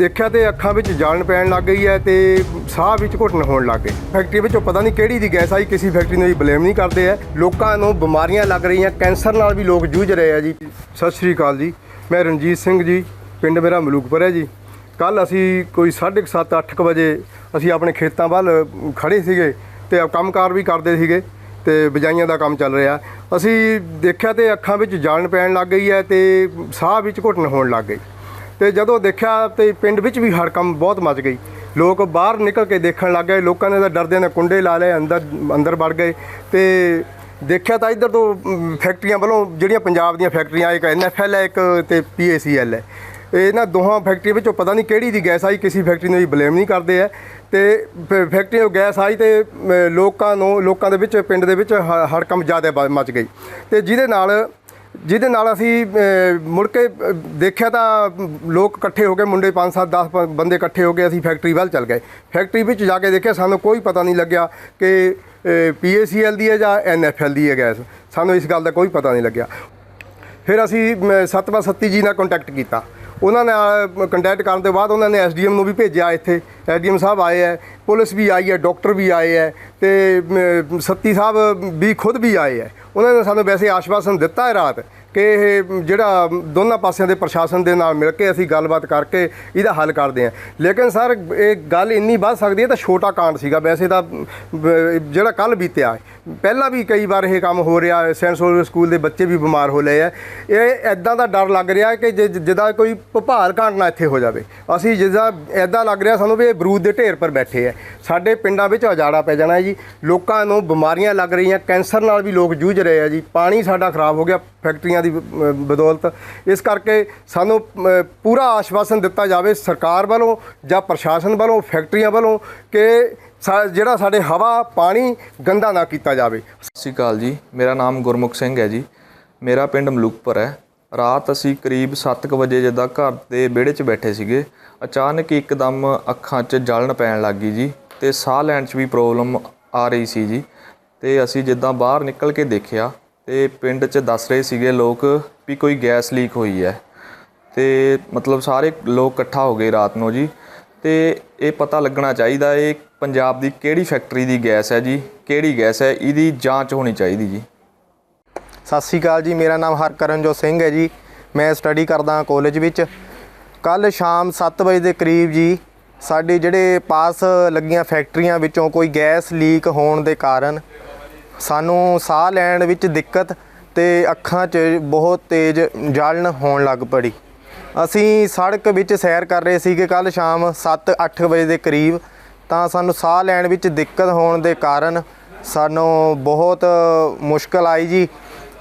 ਦੇਖਿਆ ਤੇ ਅੱਖਾਂ ਵਿੱਚ ਜਾਲਣ ਪੈਣ ਲੱਗ ਗਈ ਹੈ ਤੇ ਸਾਹ ਵਿੱਚ ਘੁੱਟਣ ਹੋਣ ਲੱਗ ਗਏ। ਫੈਕਟਰੀ ਵਿੱਚੋਂ ਪਤਾ ਨਹੀਂ ਕਿਹੜੀ ਦੀ ਗੈਸ ਆਈ, ਕਿਸੇ ਫੈਕਟਰੀ ਨੂੰ ਵੀ ਬਲੇਮ ਨਹੀਂ ਕਰਦੇ ਹੈ। ਲੋਕਾਂ ਨੂੰ ਬਿਮਾਰੀਆਂ ਲੱਗ ਰਹੀਆਂ, ਕੈਂਸਰ ਨਾਲ ਵੀ ਲੋਕ ਜੂਝ ਰਹੇ ਆ ਜੀ। ਸਤਿ ਸ਼੍ਰੀ ਅਕਾਲ ਜੀ। ਮੈਂ ਰਣਜੀਤ ਸਿੰਘ ਜੀ, ਪਿੰਡ ਮੇਰਾ ਮਲੂਕਪੁਰ ਹੈ ਜੀ। ਕੱਲ ਅਸੀਂ ਕੋਈ 7:30 ਅੱਠ ਵਜੇ ਅਸੀਂ ਆਪਣੇ ਖੇਤਾਂ ਵੱਲ ਖੜੇ ਸੀਗੇ ਤੇ ਕੰਮਕਾਰ ਵੀ ਕਰਦੇ ਸੀਗੇ ਤੇ ਬਿਜਾਈਆਂ ਦਾ ਕੰਮ ਚੱਲ ਰਿਹਾ। ਅਸੀਂ ਦੇਖਿਆ ਤੇ ਅੱਖਾਂ ਵਿੱਚ ਜਾਲਣ ਪੈਣ ਲੱਗ ਗਈ ਹੈ ਤੇ ਸਾਹ ਵਿੱਚ ਘੁੱਟਣ ਹੋਣ ਲੱਗ ਗਈ। ਤੇ ਜਦੋਂ ਦੇਖਿਆ ਤੇ ਪਿੰਡ ਵਿੱਚ ਵੀ ਹੜਕੰਮ ਬਹੁਤ ਮਚ ਗਈ। ਲੋਕ ਬਾਹਰ ਨਿਕਲ ਕੇ ਦੇਖਣ ਲੱਗ ਗਏ, ਲੋਕਾਂ ਨੇ ਤਾਂ ਡਰਦੇ ਨੇ ਕੁੰਡੇ ਲਾ ਲਏ, ਅੰਦਰ ਅੰਦਰ ਵੜ ਗਏ। ਤੇ ਦੇਖਿਆ ਤਾਂ ਇੱਧਰ ਤੋਂ ਫੈਕਟਰੀਆਂ ਵੱਲੋਂ ਜਿਹੜੀਆਂ ਪੰਜਾਬ ਦੀਆਂ ਫੈਕਟਰੀਆਂ, ਇੱਕ ਐਨਐਫਐਲ ਹੈ, ਇੱਕ ਤੇ ਪੀਏਸੀਐਲ ਹੈ। ਇਹਨਾਂ ਦੋਹਾਂ ਫੈਕਟਰੀ ਵਿੱਚੋਂ ਪਤਾ ਨਹੀਂ ਕਿਹੜੀ ਦੀ ਗੈਸ ਆਈ, ਕਿਸੇ ਫੈਕਟਰੀ ਨੂੰ ਵੀ ਬਲੇਮ ਨਹੀਂ ਕਰਦੇ ਆ। ਤੇ ਫੈਕਟਰੀ ਤੋਂ ਗੈਸ ਆਈ ਤੇ ਲੋਕਾਂ ਨੂੰ, ਲੋਕਾਂ ਦੇ ਵਿੱਚ, ਪਿੰਡ ਦੇ ਵਿੱਚ ਹ- ਹੜਕੰਮ ਜ਼ਿਆਦਾ ਬ- ਮਚ ਗਈ। ਤੇ ਜਿਹਦੇ ਨਾਲ ਜਿਹਦੇ ਨਾਲ ਅਸੀਂ ਮੁੜ ਕੇ ਦੇਖਿਆ ਤਾਂ ਲੋਕ ਇਕੱਠੇ ਹੋ ਕੇ ਮੁੰਡੇ 5 7 10 ਬੰਦੇ ਇਕੱਠੇ ਹੋ ਕੇ ਅਸੀਂ ਫੈਕਟਰੀ ਵੱਲ ਚੱਲ ਗਏ। ਫੈਕਟਰੀ ਵਿੱਚ ਜਾ ਕੇ ਦੇਖਿਆ ਸਾਨੂੰ ਕੋਈ ਪਤਾ ਨਹੀਂ ਲੱਗਿਆ ਕਿ ਪੀਏਸੀਐਲ ਦੀ ਹੈ ਜਾਂ ਐਨਐਫਐਲ ਦੀ ਹੈ ਗੈਸ। ਸਾਨੂੰ ਇਸ ਗੱਲ ਦਾ ਕੋਈ ਪਤਾ ਨਹੀਂ ਲੱਗਿਆ। ਫਿਰ ਅਸੀਂ ਮ, ਸਤਵਾ ਸੱਤੀ ਜੀ ਨਾਲ ਕੰਟੈਕਟ ਕੀਤਾ। ਉਹਨਾਂ ਨਾਲ ਕੰਟੈਕਟ ਕਰਨ ਤੋਂ ਬਾਅਦ ਉਹਨਾਂ ਨੇ ਐਸਡੀਐਮ ਨੂੰ ਵੀ ਭੇਜਿਆ ਇੱਥੇ। ਐਸਡੀਐਮ ਸਾਹਿਬ ਆਏ ਹੈ ਪੁਲਿਸ ਵੀ ਆਈ ਹੈ ਡਾਕਟਰ ਵੀ ਆਏ ਹੈ ਤੇ ਸੱਤੀ ਸਾਹਿਬ ਵੀ ਖੁਦ ਵੀ ਆਏ ਹੈ ਉਹਨਾਂ ਨੇ ਸਾਨੂੰ ਵੈਸੇ ਆਸ਼ਵਾਸਨ ਦਿੱਤਾ ਹੈ ਰਾਤ। ਕਿ ਇਹ ਜਿਹੜਾ ਦੋਨਾਂ ਪਾਸਿਆਂ ਦੇ ਪ੍ਰਸ਼ਾਸਨ ਦੇ ਨਾਲ ਮਿਲ ਕੇ ਅਸੀਂ ਗੱਲਬਾਤ ਕਰਕੇ ਇਹਦਾ ਹੱਲ ਕਰਦੇ ਹਾਂ। ਲੇਕਿਨ ਸਰ, ਇਹ ਗੱਲ ਇੰਨੀ ਵੱਧ ਸਕਦੀ ਹੈ ਤਾਂ ਛੋਟਾ ਕਾਂਡ ਸੀਗਾ। ਵੈਸੇ ਤਾਂ ਜਿਹੜਾ ਕੱਲ ਬੀਤਿਆ ਪਹਿਲਾਂ ਵੀ ਕਈ ਵਾਰ ਇਹ ਕੰਮ ਹੋ ਰਿਹਾ ਸੈਂਟ ਸੋਲਰ ਸਕੂਲ ਦੇ ਬੱਚੇ ਵੀ ਬਿਮਾਰ ਹੋ ਲਏ ਆ ਇਹ ਐਦਾਂ ਦਾ ਡਰ ਲੱਗ ਰਿਹਾ ਕਿ ਜੇ ਜਿੱਦਾਂ ਕੋਈ ਭੁਪਾਲ ਕਾਂਡ ਨਾ ਇੱਥੇ ਹੋ ਜਾਵੇ। ਅਸੀਂ ਜਿੱਦਾਂ ਐਦਾਂ ਲੱਗ ਰਿਹਾ ਸਾਨੂੰ ਵੀ ਇਹ ਬਰੂਦ ਦੇ ਢੇਰ ਪਰ ਬੈਠੇ ਆ ਸਾਡੇ ਪਿੰਡਾਂ ਵਿੱਚ ਉਜਾੜਾ ਪੈ ਜਾਣਾ ਜੀ। ਲੋਕਾਂ ਨੂੰ ਬਿਮਾਰੀਆਂ ਲੱਗ ਰਹੀਆਂ, ਕੈਂਸਰ ਨਾਲ ਵੀ ਲੋਕ ਜੂਝ ਰਹੇ ਆ ਜੀ। ਪਾਣੀ ਸਾਡਾ ਖਰਾਬ ਹੋ ਗਿਆ, ਫੈਕਟਰੀਆਂ ਦੀ ਬਦੌਲਤ। ਇਸ ਕਰਕੇ ਸਾਨੂੰ ਪੂਰਾ ਆਸ਼ਵਾਸਨ ਦਿੱਤਾ ਜਾਵੇ ਸਰਕਾਰ ਵੱਲੋਂ ਜਾਂ ਪ੍ਰਸ਼ਾਸਨ ਵੱਲੋਂ, ਫੈਕਟਰੀਆਂ ਵੱਲੋਂ ਕਿ ਸਾ- ਜਿਹੜਾ ਸਾਡੇ ਹਵਾ, ਪਾਣੀ ਗੰਦਾ ਨਾ ਕੀਤਾ ਜਾਵੇ। ਸਤਿ ਸ਼੍ਰੀ ਅਕਾਲ ਜੀ। ਮੇਰਾ ਨਾਮ ਗੁਰਮੁਖ ਸਿੰਘ ਹੈ ਜੀ। ਮੇਰਾ ਪਿੰਡ ਮਲੂਕਪੁਰ ਹੈ। ਰਾਤ ਅਸੀਂ ਕਰੀਬ 7:00 ਵਜੇ ਜਿੱਦਾਂ ਘਰ ਦੇ ਵਿਹੜੇ 'ਚ ਬੈਠੇ ਸੀਗੇ, ਅਚਾਨਕ ਹੀ ਇੱਕਦਮ ਅੱਖਾਂ 'ਚ ਜਲਣ ਪੈਣ ਲੱਗ ਗਈ ਜੀ ਤੇ ਸਾਹ ਲੈਣ 'ਚ ਵੀ ਪ੍ਰੋਬਲਮ ਆ ਰਹੀ ਸੀ ਜੀ। ਤੇ ਅਸੀਂ ਜਿੱਦਾਂ ਬਾਹਰ ਨਿਕਲ ਕੇ ਦੇਖਿਆ ਤੇ ਪਿੰਡ 'ਚ ਦੱਸ ਰਹੇ ਸੀਗੇ ਲੋਕ ਵੀ ਕੋਈ ਗੈਸ ਲੀਕ ਹੋਈ ਹੈ। ਤੇ ਮਤਲਬ ਸਾਰੇ ਲੋਕ ਇਕੱਠਾ ਹੋ ਗਏ ਰਾਤ ਨੂੰ ਜੀ। ਤੇ ਇਹ ਪਤਾ ਲੱਗਣਾ ਚਾਹੀਦਾ ਇਹ ਪੰਜਾਬ ਦੀ ਕਿਹੜੀ ਫੈਕਟਰੀ ਦੀ ਗੈਸ ਹੈ ਜੀ, ਕਿਹੜੀ ਗੈਸ ਹੈ, ਇਹਦੀ ਜਾਂਚ ਹੋਣੀ ਚਾਹੀਦੀ ਜੀ। ਸਤਿ ਸ਼੍ਰੀ ਅਕਾਲ ਜੀ, ਮੇਰਾ ਨਾਮ ਹਰਕਰਨਜੋਤ ਸਿੰਘ ਹੈ ਜੀ। ਮੈਂ ਸਟੱਡੀ ਕਰਦਾ ਹਾਂ ਕਾਲਜ ਵਿੱਚ। ਕੱਲ ਸ਼ਾਮ 7 ਵਜੇ ਦੇ ਕਰੀਬ ਜੀ, ਸਾਡੇ ਜਿਹੜੇ ਪਾਸ ਲੱਗੀਆਂ ਫੈਕਟਰੀਆਂ ਵਿੱਚੋਂ ਕੋਈ ਗੈਸ ਲੀਕ ਹੋਣ ਦੇ ਕਾਰਨ ਸਾਨੂੰ ਸਾਹ ਲੈਣ ਵਿੱਚ ਦਿੱਕਤ ਤੇ ਅੱਖਾਂ 'ਚ ਬਹੁਤ ਤੇਜ਼ ਜਲਣ ਹੋਣ ਲੱਗ ਪੜੀ। ਅਸੀਂ ਸੜਕ ਵਿੱਚ ਸੈਰ ਕਰ ਰਹੇ ਸੀਗੇ ਕੱਲ ਸ਼ਾਮ 7-8 ਵਜੇ ਦੇ ਕਰੀਬ, ਤਾਂ ਸਾਨੂੰ ਸਾਹ ਲੈਣ ਵਿੱਚ ਦਿੱਕਤ ਹੋਣ ਦੇ ਕਾਰਨ ਸਾਨੂੰ ਬਹੁਤ ਮੁਸ਼ਕਲ ਆਈ ਜੀ,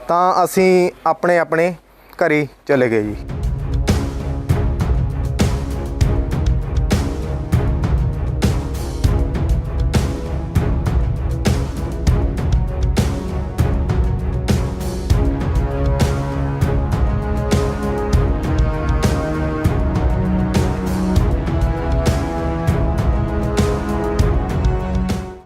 ਤਾਂ ਅਸੀਂ ਆਪਣੇ ਆਪਣੇ ਘਰੇ ਚਲੇ ਗਏ ਜੀ।